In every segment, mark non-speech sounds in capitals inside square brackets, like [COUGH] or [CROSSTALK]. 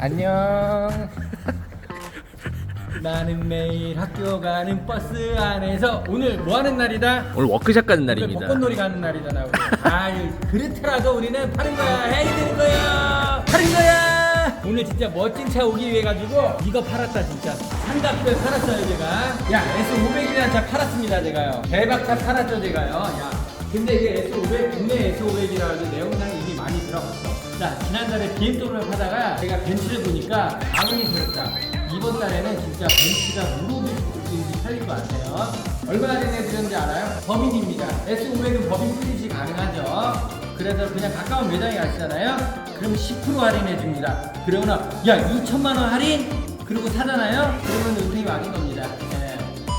안녕. [LAUGHS] 나는 매일 학교 가는 버스 안에서 오늘 뭐 하는 날이다? 오늘 워크샵 가는 오늘 날입니다. 벚꽃놀이 가는 날이잖아. 우리. 아유 그렇더라도 우리는 파는 거야. 해야 되는 거야. 파는 거야. 오늘 진짜 멋진 차 오기 위해 가지고 이거 팔았다 진짜. 삼각대 팔았어요 제가. 야 S500이라는 차 팔았습니다 제가요. 대박차 팔았죠 제가요. 야 근데 이게 S500 국내 S500이라는 내 영상이 이미 많이 들어갔어. 자 지난달에 BMW를 파다가 제가 벤츠를 보니까 마음이 들었다. 이번 달에는 진짜 벤츠가 무릎이 이 팔릴 것 같아요. 얼마 전에 드렸는지 알아요? 법인입니다. S500은 법인 플릿이 가능하죠. 그래서 그냥 가까운 매장에 가시잖아요. 그럼 10% 할인해 줍니다. 그러거나 야 2천만 원 할인 그리고 사잖아요. 그러면 은퇴이 맞은 겁니다. 네.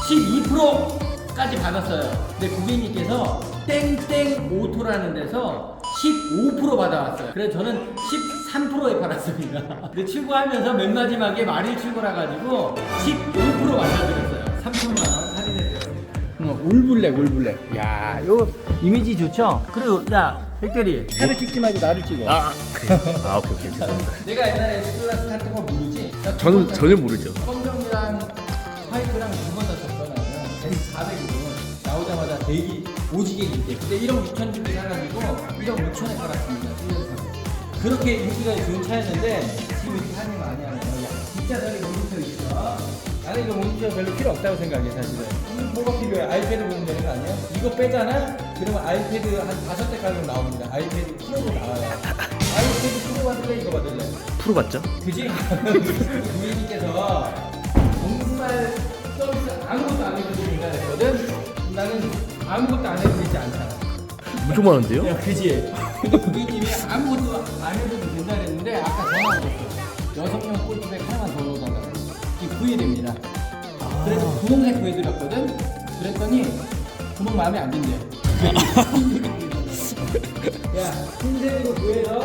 12%까지 받았어요. 근데 고객님께서 땡땡 오토라는 데서 15% 받아왔어요. 그래서 저는 13%에 팔았습니다. [LAUGHS] 근데 출고하면서 맨 마지막에 말일 출고라 가지고 15% 맞아드렸어요. 3천만 원 할인해드렸습니다. 올블랙 올블랙. 야, 요 이미지 좋죠? 그리고 야 백대리 차를 찍지 말고 나를 찍어. 아, 그래요? 아, 오케이, 오케이. 죄송합니다. 내가 옛날에 S클래스 탔던 거 모르지? 나 저는 두 전혀 모르죠. 검정이랑 화이트랑 두 번다 나는 S400으로 나오자마자 대기 오지게 인기 근데 1억 6천 주고 사가지고 1억 6천에 팔았습니다 1년 사고 그렇게 인기가 좋은 차였는데 지금 이렇게 할인 많이 하네요 야 진짜 저리 모니터 있어 나는 이거 모니터 별로 필요 없다고 생각해 사실은 음, 뭐가 필요해 아이패드 보면 되는 거 아니야? 이거 빼잖아? 그러면 아이패드 한 다섯 대 가격 나옵니다 아이패드 프로도 나와요 아이패드 프로 받을래 이거 받을래? 프로 맞죠? 그지? [LAUGHS] 부인님께서 정말 서비스 아무것도 안 해도 된다 했거든 나는 아무것도 안 해도 되지 않잖아. 엄청 많은데요? 야, 그지? 근데 부인님이 아무것도 안 해도 된다 그랬는데 아까 전화 왔어. 여성용 골프백 하나만 더 넣어달라고. 이 구해됩니다. 그래서 분홍색 구해드렸거든? 그랬더니 분홍 마음에 안 든대. [LAUGHS] 야, 흰색으로 구해서!